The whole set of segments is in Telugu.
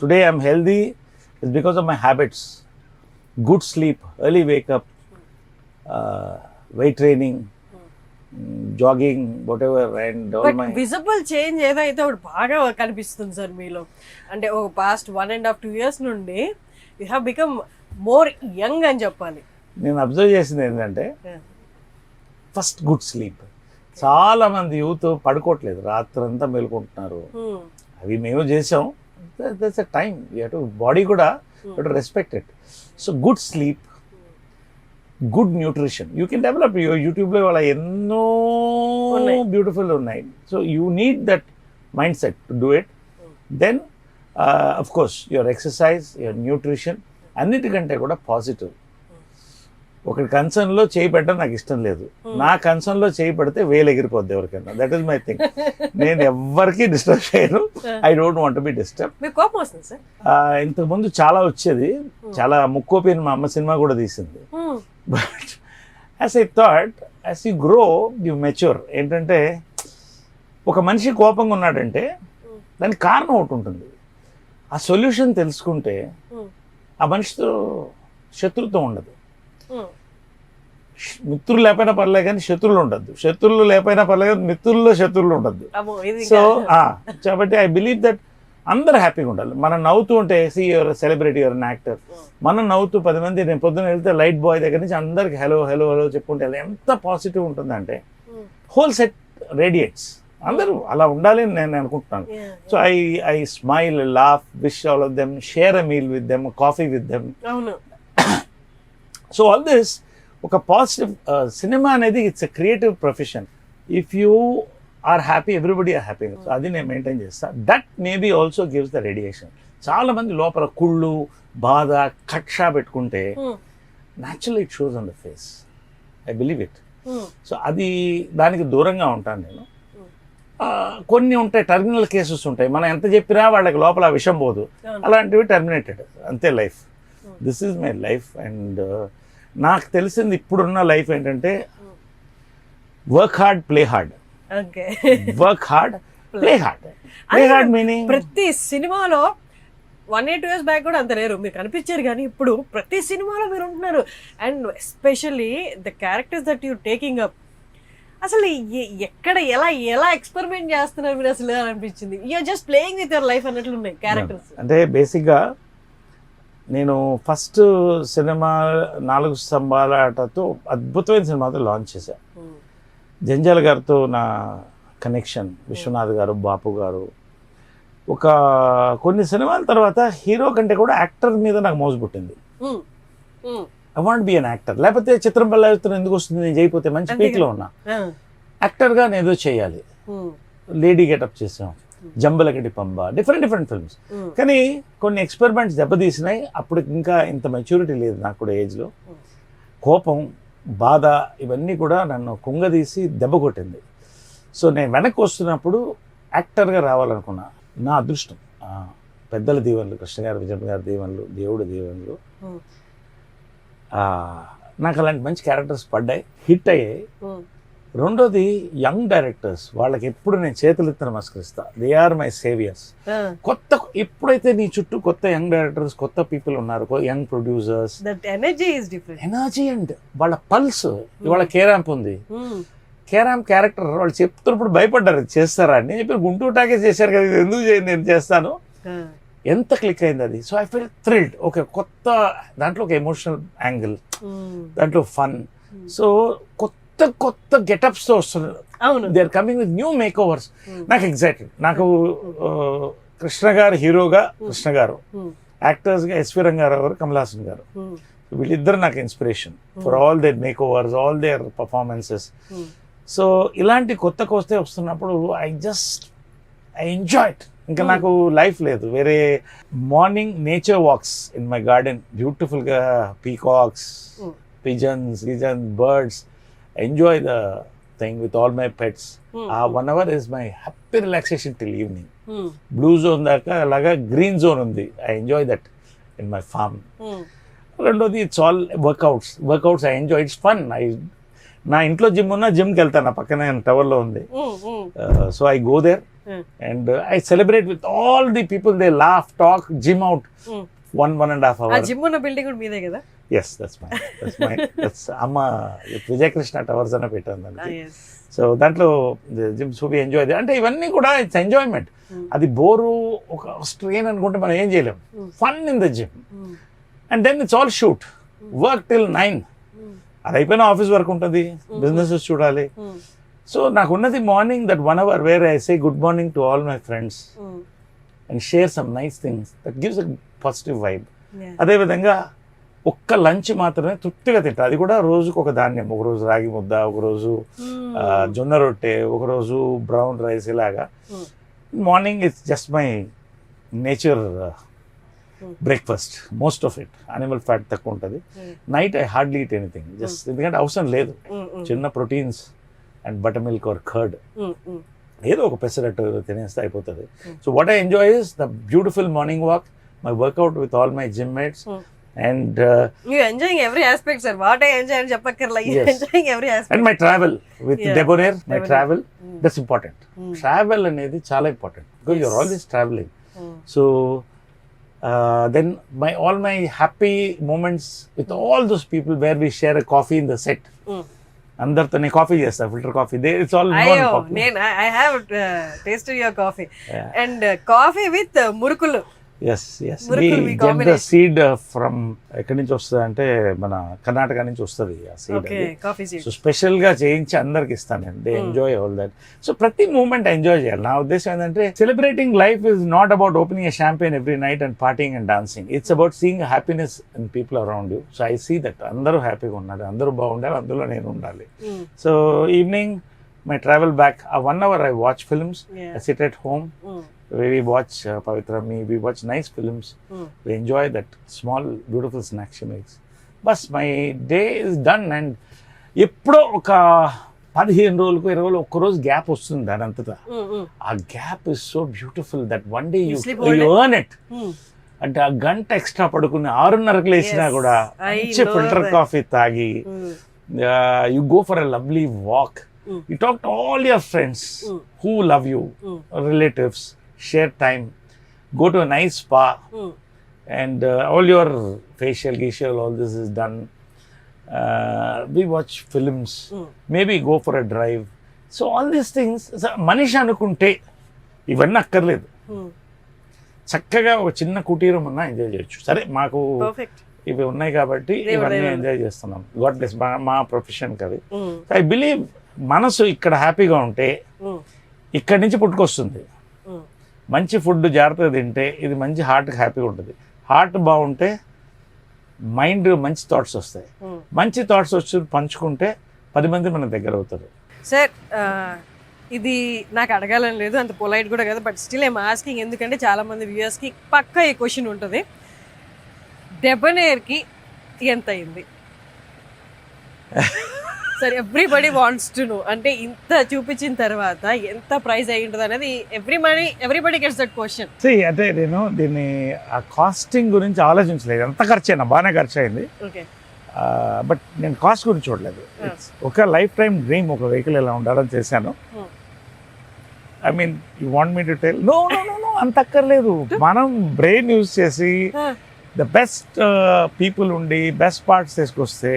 Today I'm healthy is because of my habits good sleep early wake up weight training jogging whatever and visible change ఏదైతే బాగా కనిపిస్తుంది సార్ మీలో అంటే ఒక past one and half two years నుండి you have become more young అని చెప్పాలి. నేను అబ్జర్వ్ చేసింది ఏంటంటే. ఫస్ట్ గుడ్ స్లీప్ చాలా మంది యూత్ పడుకోవట్లేదు రాత్రంతా మేలుకుంటున్నారు. Hmm. అవి మేము చేసాం that's a time to body కూడా respect it so good sleep good nutrition you can develop యూట్యూబ్లో వాళ్ళ ఎన్నో. బ్యూటిఫుల్ ఉన్నాయి so you need that mindset to do it then of course your exercise your nutrition అన్నిటికంటే కూడా పాజిటివ్ ఒకటి కన్సర్న్లో చేయి పెట్టడం నాకు ఇష్టం లేదు. నా కన్సర్న్లో చేయి పెడితే వేలు ఎగిరిపోద్ది ఎవరికైనా. దట్ ఈస్ మై థింగ్ నేను ఎవ్వరికీ డిస్టర్బ్ చేయను. I don't want be disturb ఇంతకుముందు చాలా వచ్చేది. చాలా ముక్కోపోయిన మా అమ్మ సినిమా కూడా తీసింది. Hmm. But as I thought as you grow you mature ఏంటంటే ఒక మనిషి కోపంగా ఉన్నాడంటే దానికి కారణం ఒకటి ఉంటుంది. ఆ సొల్యూషన్ తెలుసుకుంటే Hmm. ఆ మనిషితో శత్రుత్వం ఉండదు. Hmm. మిత్రులు లేకపోయినా పర్లేదు కానీ శత్రువులు ఉండద్దు. శత్రువులు లేకపోయినా పర్లేదు కానీ మిత్రుల్లో శత్రువులు ఉండద్దు. సో కాబట్టి ఐ బిలీవ్ దట్ అందరు హ్యాపీగా ఉండాలి. మనం నవ్వుతూ ఉంటే see your celebrity your actor మనం నవ్వుతూ పది మంది నేను పొద్దున్న వెళ్తే లైట్ బాయ్ దగ్గర నుంచి అందరికి హలో హలో హలో చెప్పుకుంటే ఎంత పాజిటివ్ ఉంటుందంటే. హోల్ సెట్ రేడియేట్స్ అందరూ అలా ఉండాలి అని నేను అనుకుంటున్నాను. So I I smile laugh wish all of them share a meal with them coffee with them so all this ఒక పాజిటివ్ సినిమా అనేది it's a creative profession if you are happy everybody are happy so అది నేను మెయింటైన్ చేస్తా. That maybe also gives the radiation చాలా మంది లోపల కుళ్ళు బాధ కక్ష పెట్టుకుంటే Hmm. Natural it shows on the face I believe it Hmm. So అది దానికి దూరంగా ఉంటాను నేను. ఆ, కొన్ని ఉంటాయి టర్మినల్ కేసెస్ ఉంటాయి. మనం ఎంత చెప్పినా వాళ్ళకి లోపల ఆ విషయం పోదు. అలాంటివి టర్మినేటెడ్ అంతే life this is my life and నాకు తెలిసింది ఇప్పుడున్న లైఫ్ ఏంటంటే work hard play hard okay. Work hard play hard play hard meaning ప్రతి సినిమాలో వన్ ఎయిట్ ఇయర్స్ బ్యాక్ కూడా అంత లేరు. మీరు కనిపించారు కానీ ఇప్పుడు ప్రతి సినిమాలో మీరు ఉంటున్నారు. And especially the characters that you taking up అసలు ఎక్కడ ఎలా ఎలా ఎక్స్పెరిమెంట్ చేస్తున్నారు మీరు అసలు? అని అనిపించింది. You're just playing with your life అన్నట్లు ఉన్నాయి క్యారెక్టర్స్ అంటే బేసిక్గా నేను ఫస్ట్ సినిమా నాలుగు స్తంభాల ఆటతో అద్భుతమైన సినిమాతో లాంచ్ చేశాను జంజాల గారితో నా కనెక్షన్ విశ్వనాథ్ గారు బాపు గారు. ఒక కొన్ని సినిమాల తర్వాత హీరో కంటే కూడా యాక్టర్ మీద నాకు మోజు పుట్టింది. I want be an actor లేకపోతే చిత్రం బల్లావిత్రం ఎందుకు వస్తుంది? నేను చేయకపోతే మంచి పీక్లో ఉన్నా. యాక్టర్గా నేను ఏదో చేయాలి. లేడీ గెటప్ చేసాం. Jambalakidi Pamba different different films కానీ కొన్ని ఎక్స్పెరిమెంట్స్ దెబ్బతీసినాయి. అప్పుడు ఇంకా ఇంత మెచ్యూరిటీ లేదు నాకు కూడా ఏజ్లో కోపం బాధ ఇవన్నీ కూడా నన్ను కుంగదీసి దెబ్బ కొట్టింది. సో నేను వెనక్కి వస్తున్నప్పుడు యాక్టర్గా రావాలనుకున్నా. నా అదృష్టం. పెద్దల దీవెనలు కృష్ణ గారి విజయ్ గారి దీవెనలు దేవుడి దీవెనలు. ఆ, నాకు అలాంటి మంచి క్యారెక్టర్స్ పడ్డాయి. హిట్ అయ్యాయి. రెండోది యంగ్ డైరెక్టర్స్ వాళ్ళకి ఎప్పుడు నేను చేతులెత్తి నమస్కరిస్తా. దే ఆర్ మై సేవియర్స్ కొత్త ఎప్పుడైతే నీ చుట్టూ కొత్త యంగ్ డైరెక్టర్స్ కొత్త పీపుల్ ఉన్నారు యంగ్ ప్రొడ్యూసర్స్ ఎనర్జీ అండ్ వాళ్ళ పల్స్ ఇవాళ కేరాంప్ ఉంది. కేరాంప్ క్యారెక్టర్ వాళ్ళు చెప్తున్నప్పుడు భయపడ్డారు చేస్తారా అని. నేను చెప్పి గుంటూరు టాకే చేశారు కదా ఎందుకు నేను చేస్తాను. ఎంత క్లిక్ అయింది అది? సో ఐ ఫీల్ థ్రిల్డ్ ఒక కొత్త దాంట్లో ఒక ఎమోషనల్ యాంగిల్ దాంట్లో ఫన్ సో కొత్త కొత్త గెటప్స్తో వస్తున్నారు అవును they are coming with new makeovers Hmm. నాకు ఎగ్జైటెడ్ నాకు ఆ, కృష్ణ గారు హీరోగా కృష్ణ గారు Hmm. యాక్టర్స్గా ఎస్వి రంగారావు గారు కమల్ హాసన్ గారు Hmm. వీళ్ళిద్దరు నాకు inspiration for all their makeovers all their performances Hmm. So ఇలాంటి కొత్త కొస్తే వస్తున్నప్పుడు I just I enjoy it ఇంకా Hmm. నాకు లైఫ్ లేదు వేరే morning nature walks in my garden బ్యూటిఫుల్గా peacocks Hmm. Pigeons గిజన్స్ birds enjoy the thing with all my pets. ఆ one hour is my happy relaxation till evening. Blue zone దాకా అలాగా గ్రీన్ జోన్ ఉంది I enjoy that in my Hmm. రెండోది it's all workouts workouts I enjoy it's fun I నా ఇంట్లో జిమ్ ఉన్నా జిమ్కి వెళ్తాను నా పక్కనే టవర్లో ఉంది. So I go there. And I celebrate with all the people they laugh talk gym out. One one and half hour gym ఉన్న బిల్డింగ్ కూడా మీదే కదా yes that's my that's my that's అమ్మ విజయకృష్ణ టవర్స్ అనే పెట్టాను Ah, దానికి. సో దాంట్లో జిమ్ సూపి ఎంజాయ్ అంటే ఇవన్నీ కూడా ఇట్స్ ఎంజాయ్మెంట్ Hmm. అది బోరు ఒక స్ట్రెయిన్ అనుకుంటే మనం ఏం చేయలేం Hmm. Fun in the gym Hmm. And then it's all shoot work till nine Hmm. అది అయిపోయిన ఆఫీస్ వర్క్ ఉంటుంది బిజినెసెస్ చూడాలి Hmm. సో నాకు ఉన్నది morning that one hour where I say good morning to all my friends Hmm. And share some nice things that gives a positive vibe. అదేవిధంగా ఒక్క లంచ్ మాత్రమే తృప్తిగా తింటా అది కూడా రోజుకు ఒక ధాన్యం ఒకరోజు రాగి ముద్ద ఒకరోజు జొన్న రొట్టె ఒకరోజు బ్రౌన్ రైస్ ఇలాగా. Morning it's just my nature. Breakfast most of it animal fat తక్కువ ఉంటుంది. Night I hardly eat anything just ఎందుకంటే అవసరం లేదు. చిన్న proteins and buttermilk or curd. ఏదో ఒక పెసరట్టు తినేస్తే అయిపోతుంది. So what I enjoy is the beautiful morning walk my workout with all my gym mates. And You enjoying every aspect, sir. What I enjoy అని చెప్పక్కర్లా. You Yes. enjoying every aspect. And my travel with. Debonair my Debonair. Travel. That's important. Travel అనేది చాలా important because you are. Always travelling. So then my all my happy moments with all those people where we share coffee in the set. అందరితో నేను కాఫీ చేస్తా filter coffee they it's all నేను I have tasted your coffee and coffee with మురుకులు yes yes the. Seed from ఎక్కడి నుంచి వస్తుంది అంటే మన కర్ణాటక నుంచి వస్తుంది ఆ సీడ్ సో స్పెషల్గా చేయించి అందరికి ఇస్తాను నేను. They. Enjoy all that so ప్రతి మూమెంట్ ఎంజాయ్ చేయాలి. నా ఉద్దేశం ఏంటంటే celebrating life is not about opening a champagne every night and partying and dancing it's about seeing happiness in people around you so I see that అందరూ హ్యాపీగా ఉండాలి. అందరూ బాగుండాలి. అందులో నేను ఉండాలి. So evening my travel back ఆ one hour I watch films I sit at home we watch uh, Pavitra Me, we watch nice films, we enjoy that small beautiful snack she makes. Bus my day is done and ఎప్పుడో ఒక పదిహేను రోజులకు ఇరవై రోజులు ఒక్కరోజు గ్యాప్ వస్తుంది దాని అంతటా ఆ gap is so beautiful that one day You you? Earn it అంటే ఆ గంట ఎక్స్ట్రా పడుకుని ఆరున్నరకు లేచినా కూడా మంచి ఫిల్టర్. కాఫీ తాగి you go for a lovely walk Mm. You talk to all your friends Mm. Who love you relatives, share time, go to a nice spa, and uh, all your facial, facial, all this is done. Uh, we watch films, maybe go for a drive. So all these things, so మనిషి అనుకుంటే ఇవన్నీ అక్కర్లేదు. చక్కగా ఒక చిన్న కుటీరం ఉన్నా ఎంజాయ్ చేయొచ్చు. సరే మాకు ఇవి ఉన్నాయి కాబట్టి ఇవన్నీ. ఎంజాయ్ చేస్తున్నాం. గాడ్ బ్లెస్ మా ప్రొఫెషన్ అది ఐ బిలీవ్ మనసు ఇక్కడ హ్యాపీగా ఉంటే ఇక్కడి నుంచి పుట్టుకొస్తుంది. మంచి ఫుడ్ జాగ్రత్తగా తింటే ఇది మంచి హార్ట్కి హ్యాపీగా ఉంటుంది. హార్ట్ బాగుంటే మైండ్ మంచి థాట్స్ వస్తాయి. మంచి థాట్స్ వచ్చి పంచుకుంటే పది మంది మన దగ్గర అవుతారు. సార్ ఇది నాకు అడగాలని లేదు అంత పొలైట్ కూడా కదా బట్ స్టిల్ ఏం ఆస్కింగ్ ఎందుకంటే చాలా మంది వ్యూయర్స్కి పక్కా ఈ క్వశ్చన్ ఉంటుంది. డెబనేర్కి ఎంత అయింది? సరే ఎవ్రీబడి వాంట్స్ టు నో అంటే ఇంత చూపించిన తర్వాత ఎంత ప్రైస్ అయి ఉంటుంది అనేది every money everybody gets that question See, అంటే నేను దీన్ని ఆ కాస్టింగ్ గురించి ఆలోచించలేదు. ఎంత ఖర్చు అయినా బాగానే ఖర్చు అయింది ఓకే బట్ నేను కాస్ట్ గురించి చూడలేదు. ఒక లైఫ్ టైం డ్రీమ్ ఒక వెహికల్ ఇలా ఉండాలని చేశాను. I mean you want me to tell no no no no అంత అక్కర్లేదు. మనం బ్రెయిన్ యూజ్ చేసి ద బెస్ట్ పీపుల్ ఉండి బెస్ట్ పార్ట్స్ తీసుకొస్తే.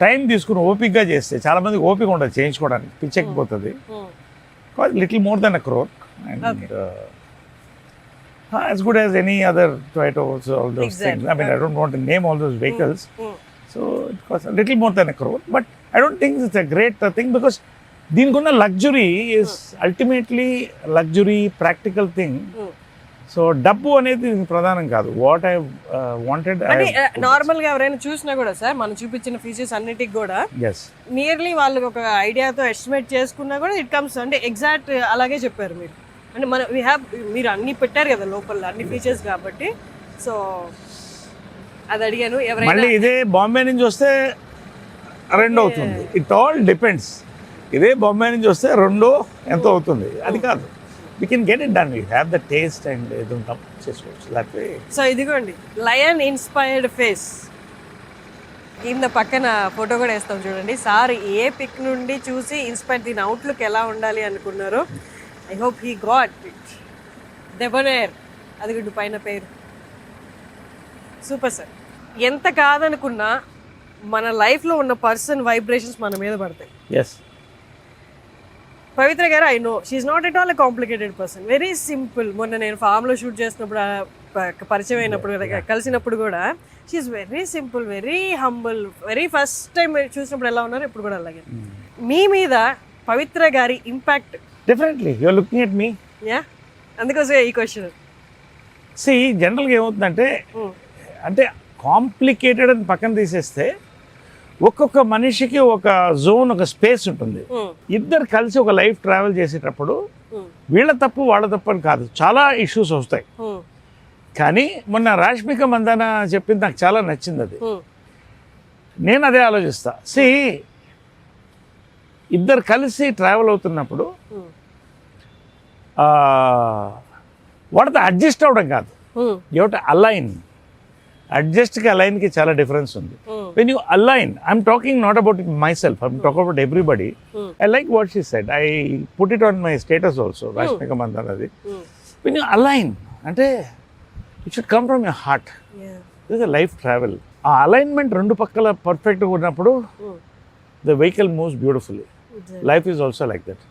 టైం తీసుకుని ఓపిక్గా చేస్తే చాలా చాలామంది ఓపిక ఉండదు చేయించుకోవడానికి పిచ్చెక్కిపోతుంది. Little more than a and good as any other Toyotas I mean I name all those vehicles so it costs little more than a crore but I don't think it's a great thing because దీనికి ఉన్న luxury is ultimately luxury practical thing so డబ్బు అనేది ప్రధానం కాదు. వాట్ ఐ వాంటెడ్ నార్మల్గా ఎవరైనా చూసినా కూడా సార్ మనం చూపించిన ఫీచర్స్ అన్నిటికి కూడా ఎస్ నియర్లీ వాళ్ళకి ఒక ఐడియాతో ఎస్టిమేట్ చేసుకున్నా కూడా ఇట్ కమ్స్ అంటే ఎగ్జాక్ట్ అలాగే చెప్పారు మీరు. అంటే మన వీ హ్యావ్ మీరు అన్ని పెట్టారు కదా లోపల అన్ని ఫీచర్స్ కాబట్టి. సో అది అడిగాను ఎవరైనా మళ్ళీ ఇదే బాంబే నుంచి వస్తే రెండు అవుతుంది. ఇట్ ఆల్ డిపెండ్స్ ఇదే బాంబే నుంచి వస్తే రెండో ఎంతో అవుతుంది. అది కాదు. We can get it done we have the taste and ఇది ఉంటాం. చేసుకోవచ్చు. లేకపోతే సో ఇదిగోండి. లయన్ ఇన్స్పైర్డ్ ఫేస్ కింద పక్కన ఫోటో కూడా వేస్తాం చూడండి. సార్ ఏ పిక్ నుండి చూసి ఇన్స్పైర్ దీని అవుట్లుక్ ఎలా ఉండాలి అనుకున్నారో I hope he got it Debonair అది గుడ్డు పైన పేరు. సూపర్ సార్ ఎంత కాదనుకున్నా మన లైఫ్లో ఉన్న పర్సన్ వైబ్రేషన్స్ మన మీద పడతాయి. ఎస్ పవిత్ర గారు I know she's not at all a complicated person very simple మొన్న నేను ఫామ్లో షూట్ చేసినప్పుడు పరిచయం అయినప్పుడు కలిసినప్పుడు కూడా she's very simple very humble very first time చూసినప్పుడు ఎలా ఉన్నారు ఇప్పుడు కూడా అలాగే. మీ మీద పవిత్ర గారి impact definitely you're looking at me yeah అందుకోసమే ఈ క్వశ్చన్ సి జనరల్గా ఏమవుతుందంటే అంటే కాంప్లికేటెడ్ అని పక్కన తీసేస్తే ఒక్కొక్క మనిషికి ఒక జోన్ ఒక స్పేస్ ఉంటుంది. ఇద్దరు కలిసి ఒక లైఫ్ ట్రావెల్ చేసేటప్పుడు వీళ్ళ తప్పు వాళ్ళ తప్పు అని కాదు. చాలా ఇష్యూస్ వస్తాయి. కానీ మొన్న రాష్మిక మందాన చెప్పింది నాకు చాలా నచ్చింది అది. నేను అదే ఆలోచిస్తా. సి ఇద్దరు కలిసి ట్రావెల్ అవుతున్నప్పుడు వాడితో అడ్జస్ట్ అవ్వడం కాదు. ఏమిటి? అలైన్. అడ్జస్ట్కి అలైన్కి చాలా డిఫరెన్స్ ఉంది. When you align I'm talking not about it myself I'm talk about everybody I like what she said I put it on my status also Rashmika Mandanna అది వెన్ యూ అలైన్ అంటే it should come from your heart is life travel ఆ అలైన్మెంట్ రెండు పక్కల పర్ఫెక్ట్గా ఉన్నప్పుడు the vehicle moves beautifully life is also like that